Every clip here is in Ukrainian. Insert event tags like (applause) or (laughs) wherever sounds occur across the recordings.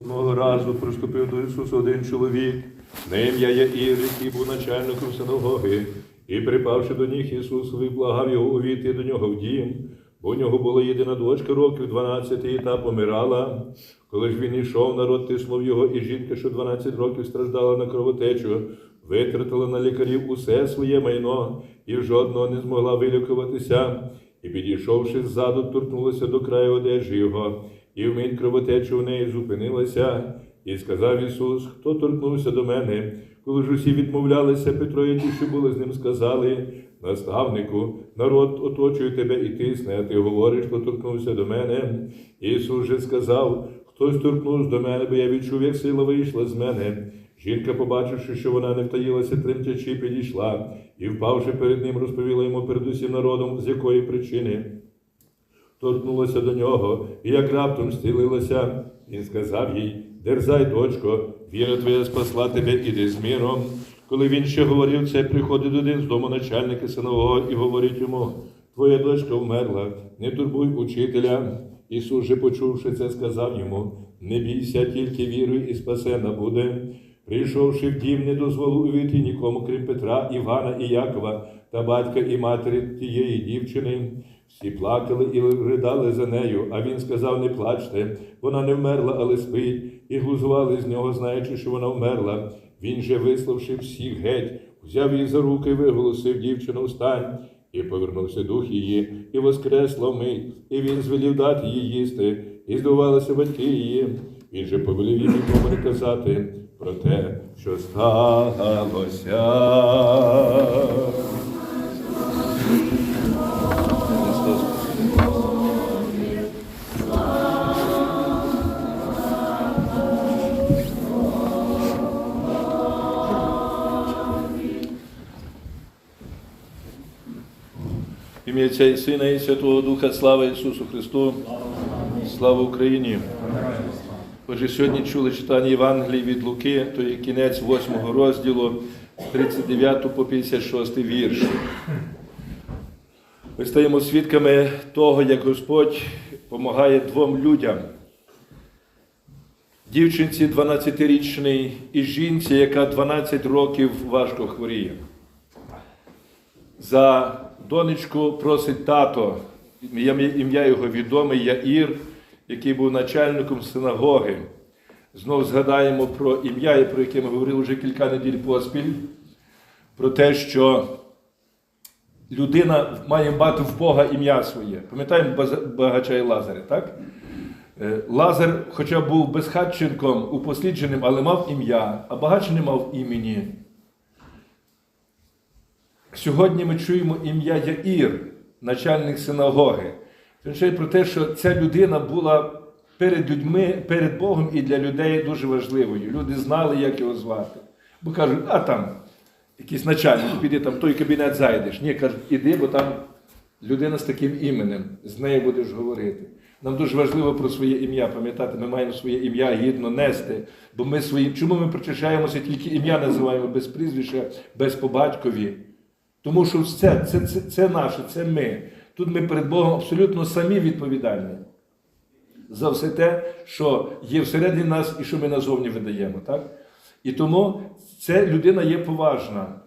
Одного разу приступив до Ісуса один чоловік, на ім'я Яїр, який був начальником синагоги, і припавши до ніг Ісусові, благав його увійти до нього в дім, бо у нього була єдина дочка років 12 і та помирала. Коли ж він йшов, народ тиснув його, і жінка, що 12 років страждала на кровотечу, витратила на лікарів усе своє майно і жодного не змогла вилікуватися. І підійшовши ззаду, торкнулася до краю одежі його, і вмить кровотеча у неї зупинилася. І сказав Ісус, хто торкнувся до мене, коли ж усі відмовлялися, Петро і ті, що були з ним, сказали, наставнику, народ оточує тебе і тисне, а ти говориш, хто торкнувся до мене. Ісус же сказав, хтось торкнувся до мене, бо я відчув, як сила вийшла з мене. Жінка, побачивши, що вона не втаїлася, тремтячи, підійшла, і, впавши перед ним, розповіла йому перед усім народом, з якої причини торкнулася до нього, і як раптом стілилася, він сказав їй: Дерзай, дочко, віра твоя спасла тебе, іди з миром. Коли він ще говорив це, приходить один з дому начальника синового і говорить йому: Твоя дочка вмерла, не турбуй учителя. Ісус же, почувши це, сказав йому: Не бійся, тільки віруй і спасена буде. Прийшовши в дім, не дозволив увійти нікому, крім Петра, Івана і Якова та батька і матері тієї дівчини. Всі плакали і ридали за нею, а він сказав: Не плачте, вона не вмерла, але спить, і глузували з нього, знаючи, що вона вмерла. Він же, виславши всіх геть, взяв її за руки виголосив дівчину встань. І повернувся дух її, і воскресла вмить, і він звелів дати їй їсти, і здивувалися батьки її. Він же повелів їм нікому не казати про те, що сталося. Отця і Сина і Святого Духа, слава Ісусу Христу, слава Україні. Отже, сьогодні чули читання Євангелії від Луки, то є кінець 8 розділу, з 39 по 56 вірш. Ми стаємо свідками того, як Господь допомагає двом людям. Дівчинці 12-річній і жінці, яка 12 років важко хворіє. За донечку просить тато, ім'я його відоме Яїр, який був начальником синагоги. Знов згадаємо про ім'я, про яке ми говорили вже кілька неділь поспіль, про те, що людина має мати в Бога ім'я своє. Пам'ятаємо багача і Лазаря, так? Е, Лазар, хоча був безхатченком, упослідженим, але мав ім'я, а багач не мав імені. Сьогодні ми чуємо ім'я Яїр, начальник синагоги. Це про те, що ця людина була перед людьми, перед Богом і для людей дуже важливою. Люди знали, як його звати. Бо кажуть, а там якийсь начальник, піди там в той кабінет зайдеш. Ні, кажуть, іди, бо там людина з таким іменем, з нею будеш говорити. Нам дуже важливо про своє ім'я пам'ятати, ми маємо своє ім'я гідно нести, бо ми своїм. Чому ми причащаємося, тільки ім'я називаємо без прізвища, без побатькові? Тому що це, це, це, це наше, це ми. Тут ми перед Богом абсолютно самі відповідальні за все те, що є всередині нас і що ми назовні видаємо. Так? І тому ця людина є поважна.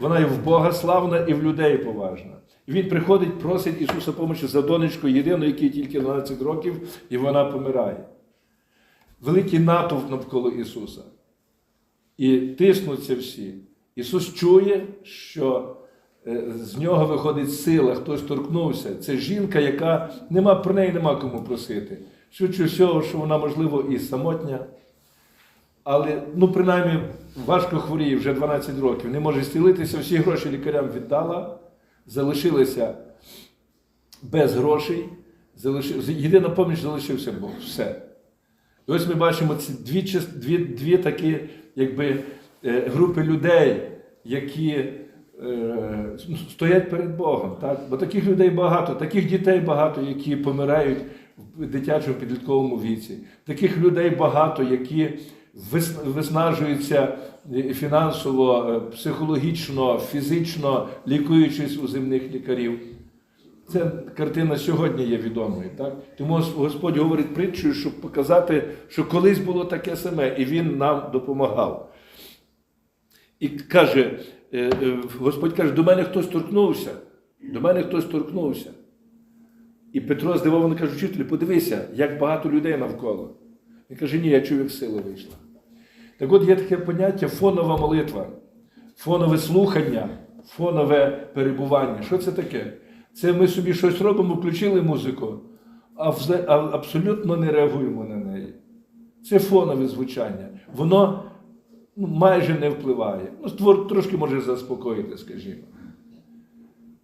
Вона і в Бога славна, і в людей поважна. І він приходить, просить Ісуса помочі за донечку єдину, якій тільки 12 років, і вона помирає. Великий натовп навколо Ісуса. І тиснуться всі. Ісус чує, що з нього виходить сила, хтось торкнувся. Це жінка, яка нема про неї нема кому просити. Швидше всього, що вона, можливо, і самотня, але, ну, принаймні, важко хворіє вже 12 років, не може зцілитися, всі гроші лікарям віддала, залишилися без грошей, залишив, єдина поміч залишився Бог. Все. І ось ми бачимо ці дві, дві, дві такі, якби, е, групи людей, які е, стоять перед Богом. Так? Бо таких людей багато, таких дітей багато, які помирають в дитячому підлітковому віці. Таких людей багато, які виснажуються фінансово, е, психологічно, фізично, лікуючись у земних лікарів. Це картина сьогодні є відомою. Так? Тому Господь говорить притчою, щоб показати, що колись було таке саме, і Він нам допомагав. І каже, е, е, Господь каже, до мене хтось торкнувся. До мене хтось торкнувся. І Петро здивовано каже, вчителю, подивися, як багато людей навколо. Він каже, ні, я чув, як сила вийшла. Так от є таке поняття фонова молитва, фонове слухання, фонове перебування. Що це таке? Це ми собі щось робимо, включили музику, а абсолютно не реагуємо на неї. Це фонове звучання. Воно ну, майже не впливає. Ну, створ трошки може заспокоїти, скажімо.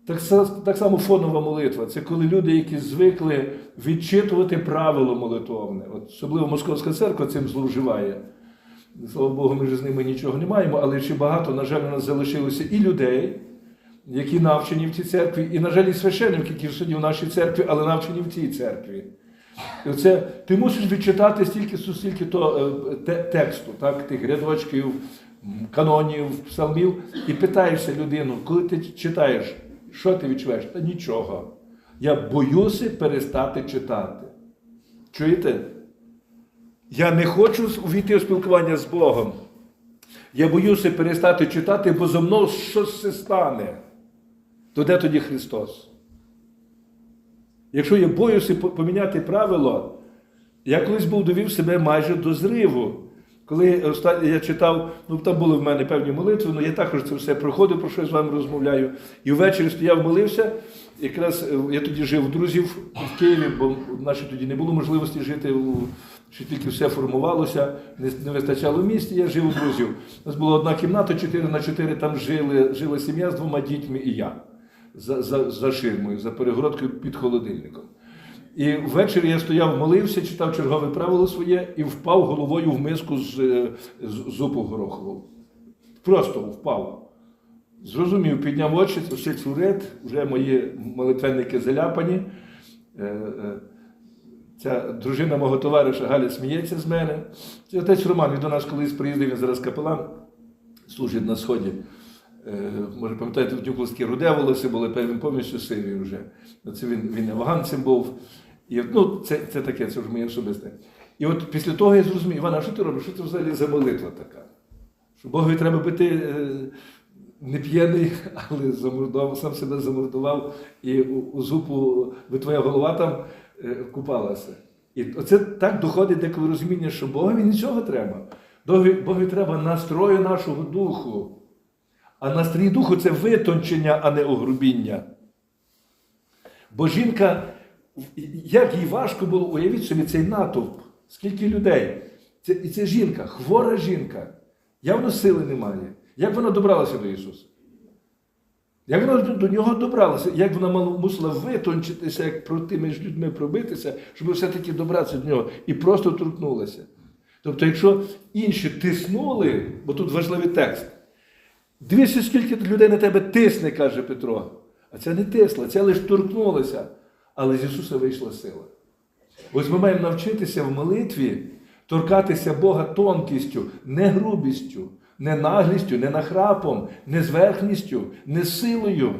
Так, так само фонова молитва. Це коли люди, які звикли відчитувати правило молитовне. От, особливо Московська церква цим зловживає. Слава Богу, ми вже з ними нічого не маємо, але ще багато, на жаль, у нас залишилося і людей, які навчені в цій церкві, і, на жаль, і священників, які сьогодні в нашій церкві, але навчені в цій церкві. І оце, ти мусиш відчитати стільки, стільки то е, те- тексту, так, тих рядочків, канонів, псалмів, і питаєшся людину, коли ти читаєш, що ти відчуваєш? Та нічого. Я боюся перестати читати. Чуєте? Я не хочу увійти у спілкування з Богом. Я боюся перестати читати, бо зо мною щось стане. То де тоді Христос? Якщо я боюся поміняти правило, я колись був довів себе майже до зриву. Коли я читав, ну там були в мене певні молитви, але я також це все проходив, про що я з вами розмовляю. І ввечері стояв, молився. Якраз е, я тоді жив у друзів в Києві, бо в нашій тоді не було можливості жити, ще тільки все формувалося, не, не вистачало місця, я жив у друзів. У нас була одна кімната, 4 на 4, там жили, жила сім'я з двома дітьми і я за, за, за ширмою, за перегородкою під холодильником. І ввечері я стояв, молився, читав чергове правило своє і впав головою в миску з, е, з зупу горохову. Просто впав. Зрозумів, підняв очі, ще цурет, вже мої молитвенники заляпані. Е, е, Ця дружина мого товариша Галя сміється з мене. Це отець Роман, він до нас колись приїздив, він зараз капелан, служить на сході. Е, Може, пам'ятаєте, в Дюкловській руде волосся були, він повністю сивий вже. Ну, Це він, він афганцем був. І, ну, це, це таке, це вже моє особисте. І от після того я зрозумів, Івана, а що ти робиш? Що це взагалі за молитва така? Що Богові треба бути е, не п'яний, (laughs) але замордував, сам себе замордував, і у, у зупу, би твоя голова там е, купалася. І оце так доходить деколи розуміння, що Богові нічого треба. Богові треба настрою нашого духу. А настрій духу це витончення, а не огрубіння. Бо жінка, як їй важко було, уявіть собі цей натовп, скільки людей. Це, і це жінка, хвора жінка. Явно сили немає. Як вона добралася до Ісуса? Як вона до, нього добралася? Як вона мусила витончитися, як проти між людьми пробитися, щоб все-таки добратися до нього і просто торкнулася. Тобто, якщо інші тиснули, бо тут важливий текст, дивіться, скільки людей на тебе тисне, каже Петро. А це не тисла, це лише торкнулося. Але з Ісуса вийшла сила. Ось ми маємо навчитися в молитві торкатися Бога тонкістю, не грубістю, не наглістю, не нахрапом, не зверхністю, не силою,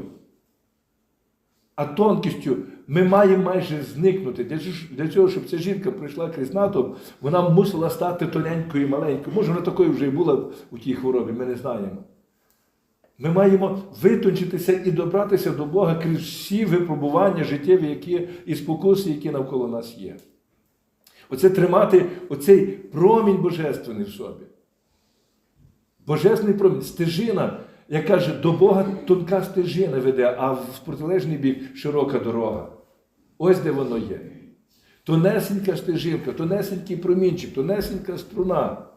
а тонкістю. Ми маємо майже зникнути. Для цього, щоб ця жінка пройшла крізь натовп, вона мусила стати тоненькою і маленькою. Може, вона такою вже і була у тій хворобі, ми не знаємо. Ми маємо витончитися і добратися до Бога крізь всі випробування життєві, які і спокуси, які навколо нас є. Оце тримати оцей промінь божественний в собі. Божественний промінь, стежина, як каже, до Бога тонка стежина веде, а в протилежний бік широка дорога. Ось де воно є. Тонесенька стежинка, тонесенький промінчик, тонесенька струна.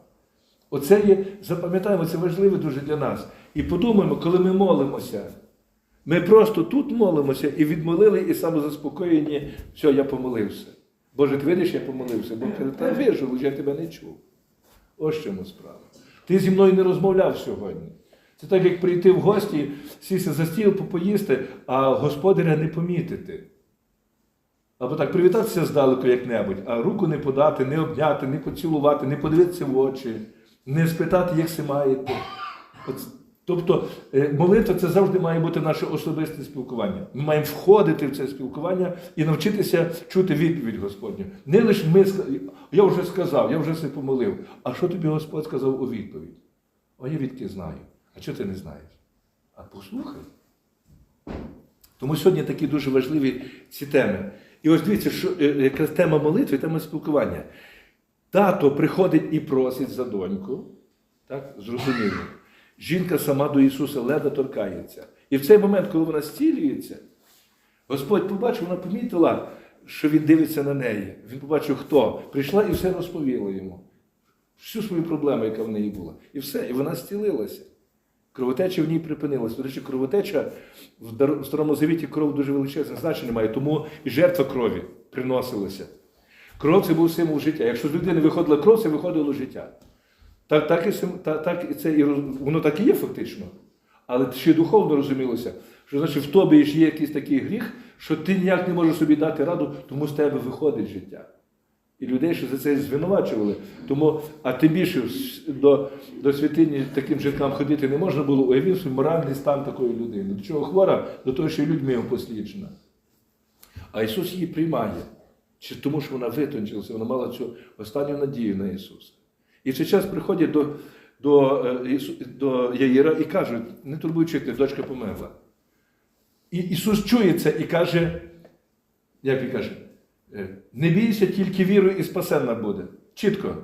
Оце є, запам'ятаємо, це важливо дуже для нас. І подумаємо, коли ми молимося. Ми просто тут молимося і відмолили, і самозаспокоєні, все, я помолився. Боже, ти видиш, я помолився, бо каже, та вижу, я тебе не чув. Ось чому справа. Ти зі мною не розмовляв сьогодні. Це так, як прийти в гості, сісти за стіл, попоїсти, а господаря не помітити. Або так привітатися здалеку як-небудь, а руку не подати, не обняти, не поцілувати, не подивитися в очі, не спитати, як си маєте. От Тобто е, молитва це завжди має бути наше особисте спілкування. Ми маємо входити в це спілкування і навчитися чути відповідь Господню. Не лише ми я вже сказав, я вже все помолив. А що тобі Господь сказав у відповідь? А я відки знаю. А чого ти не знаєш? А послухай. Тому сьогодні такі дуже важливі ці теми. І ось дивіться, що е, якраз тема молитви, тема спілкування. Тато приходить і просить за доньку, так, зрозуміло. Жінка сама до Ісуса ледве торкається. І в цей момент, коли вона зцілюється, Господь побачив, вона помітила, що він дивиться на неї. Він побачив, хто. Прийшла і все розповіла йому. Всю свою проблему, яка в неї була. І все, і вона зцілилася. Кровотеча в ній припинилася. До речі, кровотеча в Старому Завіті кров дуже величезне значення має, тому і жертва крові приносилася. Кров це був символ життя. Якщо з людини виходила кров, це виходило життя. Так, так, і, сим- та- так і це і воно так і є фактично. Але ще духовно розумілося, що значить в тобі ж є якийсь такий гріх, що ти ніяк не можеш собі дати раду, тому з тебе виходить життя. І людей, що за це звинувачували. Тому, а тим більше до, до святині таким жінкам ходити не можна було, уявив собі моральний стан такої людини. До чого хвора? До того, що людьми його посліджена. А Ісус її приймає. Чи тому, що вона витончилася, вона мала цю останню надію на Ісуса. І в цей час приходять до, до, е, до Яїра і кажуть, не турбуй вчити, дочка померла. І Ісус чує це і каже, як він каже, е, не бійся, тільки віруй і спасенна буде. Чітко.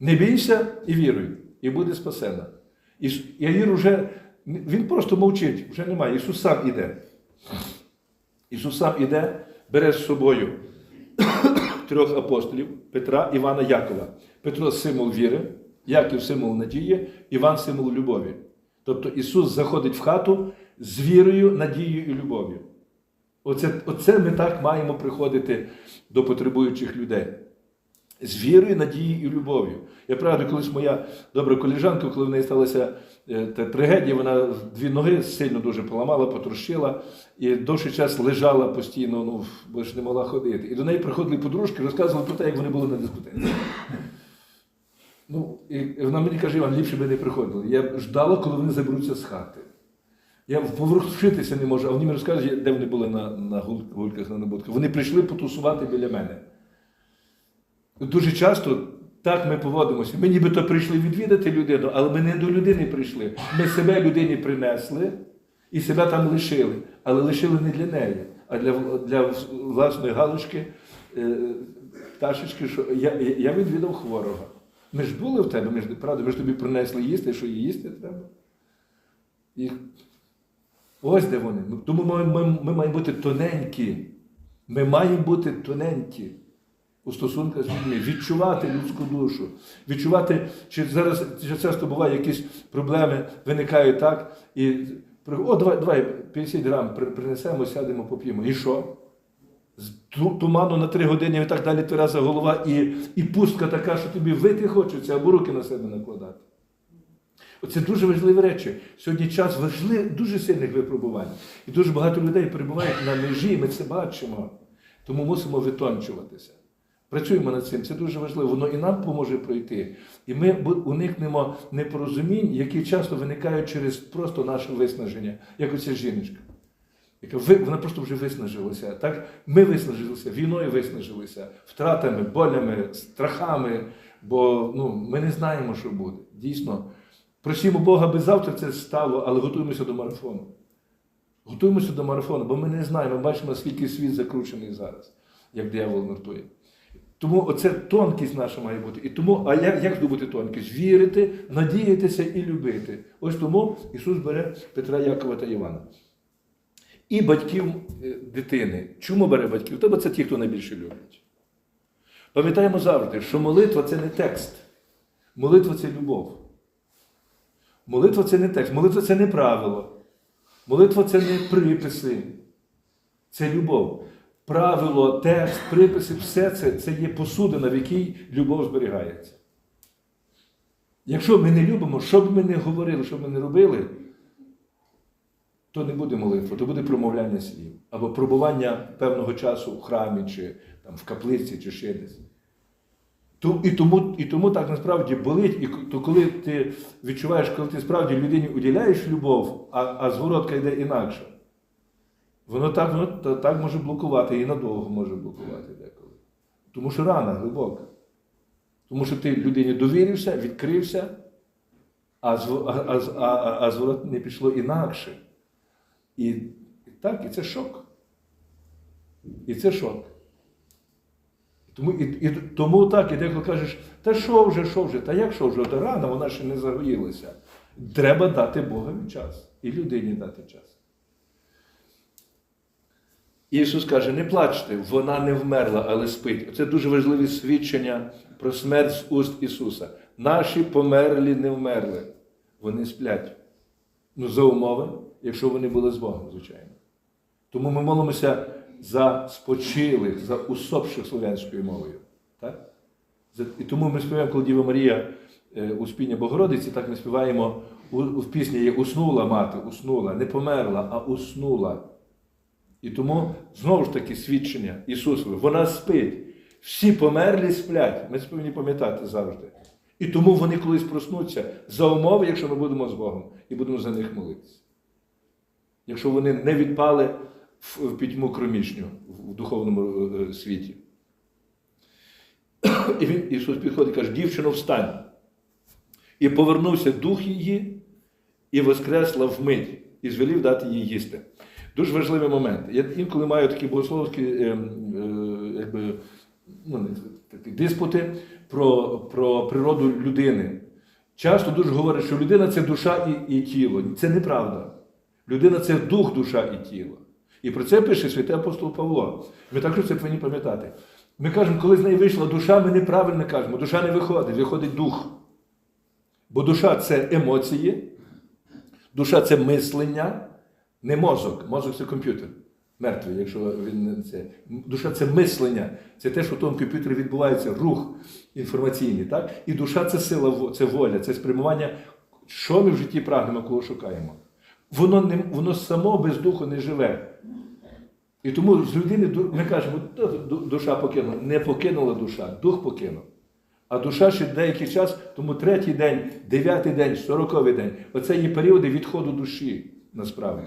Не бійся і віруй, і буде спасена. Іс- Яїр уже, він просто мовчить, вже немає. Ісус сам іде. Ісус сам іде, бере з собою трьох апостолів Петра, Івана, Якова. Петро символ віри, Яків символ надії, Іван символ любові. Тобто Ісус заходить в хату з вірою, надією і любов'ю. Оце, оце ми так маємо приходити до потребуючих людей. З вірою, надією і любов'ю. Я пригадую, колись моя добра коліжанка, коли в неї сталася е, та трагедія, вона дві ноги сильно дуже поламала, потрощила і довший час лежала постійно, ну, бо ж не могла ходити. І до неї приходили подружки, розказували про те, як вони були на дискотеці. Ну, і вона мені каже, Іван, ліпше би не приходили. Я ждала, коли вони заберуться з хати. Я поворушитися не можу, а вони мені розкажуть, де вони були на, на гульках, на набутках. Вони прийшли потусувати біля мене. Дуже часто так ми поводимося. Ми нібито прийшли відвідати людину, але ми не до людини прийшли. Ми себе людині принесли і себе там лишили. Але лишили не для неї, а для, для власної галочки, е, пташечки, що я, я- відвідав хворого. Ми ж були в тебе, ми ж, правда, ми ж тобі принесли їсти, що їсти треба. І ось де вони. Тому ми, ми, ми маємо бути тоненькі. Ми маємо бути тоненькі у стосунках з людьми, відчувати людську душу, відчувати, чи зараз чи часто буває якісь проблеми, виникають так, і о, давай, давай 50 грам принесемо, сядемо, поп'ємо. І що? З туману на три години і так далі твереза голова, і, і пустка така, що тобі вити хочеться, або руки на себе накладати. Оце дуже важливі речі. Сьогодні час важлив, дуже сильних випробувань. І дуже багато людей перебувають на межі, ми це бачимо. Тому мусимо витончуватися. Працюємо над цим, це дуже важливо. Воно і нам поможе пройти. І ми уникнемо непорозумінь, які часто виникають через просто наше виснаження, як оця жіночка. Яка вона просто вже виснажилася. Так? Ми виснажилися, війною виснажилися, втратами, болями, страхами, бо ну, ми не знаємо, що буде. Дійсно, просімо Бога, аби завтра це стало, але готуємося до марафону. Готуємося до марафону, бо ми не знаємо, ми бачимо, наскільки світ закручений зараз, як диявол мертує. Тому оце тонкість наша має бути. І тому, а як, як здобути тонкість? Вірити, надіятися і любити. Ось тому Ісус бере Петра, Якова та Івана. І батьків е, дитини. Чому бере батьків? Тому це ті, хто найбільше люблять. Пам'ятаємо завжди, що молитва це не текст. Молитва це любов. Молитва це не текст, молитва це не правило. Молитва це не приписи. Це любов. Правило, текст, приписи, все це, це є посудина, в якій любов зберігається. Якщо ми не любимо, що б ми не говорили, що б ми не робили, то не буде молитва, то буде промовляння слів. Або пробування певного часу в храмі, чи там, в каплиці, чи ще десь. І тому, і тому так насправді болить, і то коли ти відчуваєш, коли ти справді людині уділяєш любов, а, а зворотка йде інакше, воно так, воно так може блокувати і надовго може блокувати деколи. Тому що рана глибока. Тому що ти людині довірився, відкрився, а, а, а, а, зворот не пішло інакше. І, і так, і це шок. І це шок. Тому, і, і, тому так, і деколи кажеш, та що вже, що вже, та як що вже, та рана, вона ще не загоїлася. Треба дати Богові час. І людині дати час. Ісус каже, не плачте, вона не вмерла, але спить. Це дуже важливі свідчення про смерть з уст Ісуса. Наші померлі не вмерли, вони сплять. Ну, за умови, якщо вони були з Богом, звичайно. Тому ми молимося за спочилих, за усопших слов'янською мовою. Так? І тому ми співаємо, коли Діва Марія е, у спіння Богородиці, так ми співаємо в пісні є уснула мати, уснула, не померла, а уснула. І тому знову ж таки свідчення Ісусове, вона спить. Всі померлі сплять. Ми повинні пам'ятати завжди. І тому вони колись проснуться за умови, якщо ми будемо з Богом і будемо за них молитися. Якщо вони не відпали в пітьму кромішню в духовному е, світі. І він, Ісус підходить і каже, дівчино, встань. І повернувся дух її, і воскресла вмить, і звелів дати їй їсти. Дуже важливий момент. Я інколи маю такі богословські е, е, якби, ну, такі диспути про, про природу людини. Часто дуже говорять, що людина це душа і, і тіло. Це неправда. Людина це дух, душа і тіло. І про це пише святий апостол Павло. Ми також це повинні пам'ятати. Ми кажемо, коли з неї вийшла душа, ми неправильно кажемо. Душа не виходить, виходить дух. Бо душа це емоції, душа це мислення, не мозок. Мозок це комп'ютер. Мертвий, якщо він це. Душа це мислення. Це те, що в тому комп'ютері відбувається, рух інформаційний. Так? І душа це сила, це воля, це спрямування, що ми в житті прагнемо, кого шукаємо. Воно, не, воно само без духу не живе. І тому з людини ми кажемо, душа покинула. Не покинула душа, дух покинув. А душа ще деякий час, тому третій день, дев'ятий день, сороковий день оце є періоди відходу душі насправді.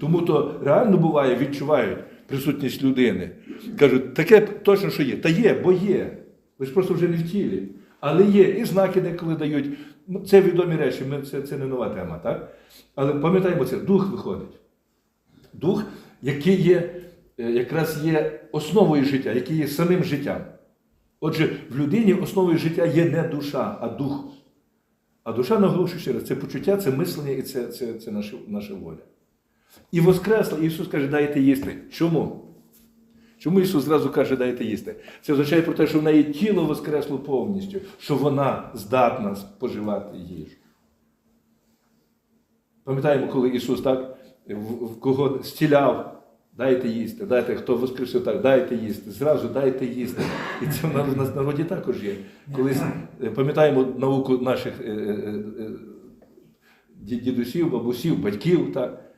Тому то реально буває, відчувають присутність людини. Кажуть, таке точно, що є. Та є, бо є. Ви ж просто вже не в тілі. Але є, і знаки деколи дають. Ну, Це відомі речі, ми, це, це не нова тема, так? Але пам'ятаємо це, дух виходить. Дух, який є, е, якраз є основою життя, який є самим життям. Отже, в людині основою життя є не душа, а дух. А душа, наголошую ще раз, це почуття, це мислення і це, це, це наша, наша воля. І воскресла, Ісус каже, дайте їсти. Чому? Чому Ісус зразу каже, дайте їсти? Це означає про те, що в неї тіло воскресло повністю, що вона здатна споживати їжу. Пам'ятаємо, коли Ісус так в, кого стіляв, дайте їсти, дайте, хто воскресив так, дайте їсти, зразу дайте їсти. І це в нас в народі також є. Колись е, пам'ятаємо науку наших е, е, ді- дідусів, бабусів, батьків. Так.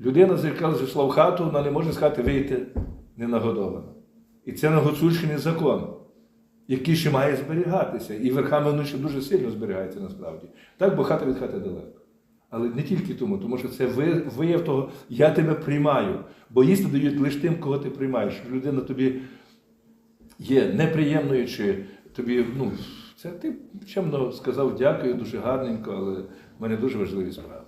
Людина, яка зайшла в хату, вона не може з хати вийти ненагодована. І це на Гуцульщині закон, який ще має зберігатися. І верхами воно ще дуже сильно зберігається насправді. Так, бо хата від хати далеко. Але не тільки тому, тому що це вияв того, я тебе приймаю. Бо їсти дають лише тим, кого ти приймаєш. Людина тобі є неприємною, чи тобі, ну, це ти чемно сказав дякую, дуже гарненько, але в мене дуже важливі справи.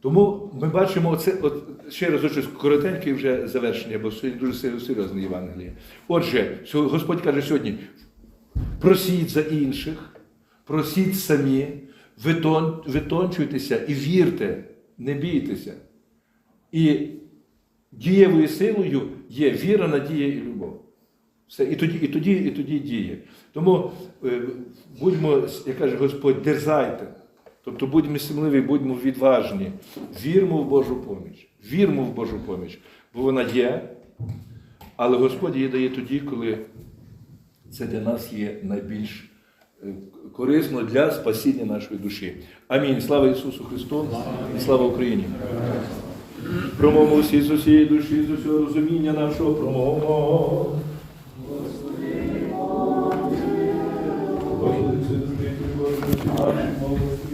Тому ми бачимо оце, от, ще раз щось коротеньке вже завершення, бо сьогодні дуже сер- серйозне Євангеліє. Отже, Господь каже сьогодні: просіть за інших, просіть самі, витон, витончуйтеся і вірте, не бійтеся. І дієвою силою є віра, надія і любов. Все, і тоді, і тоді, і тоді діє. Тому е, будьмо, як каже Господь, дерзайте. Тобто будьмо сміливі, будьмо відважні, вірмо в Божу поміч, вірмо в Божу поміч, бо вона є, але Господь її дає тоді, коли це для нас є найбільш е, корисно для спасіння нашої душі. Амінь. Слава Ісусу Христу і слава Україні! Промовмо всі з усієї душі, з усього розуміння нашого промовмо. Господи, Боже,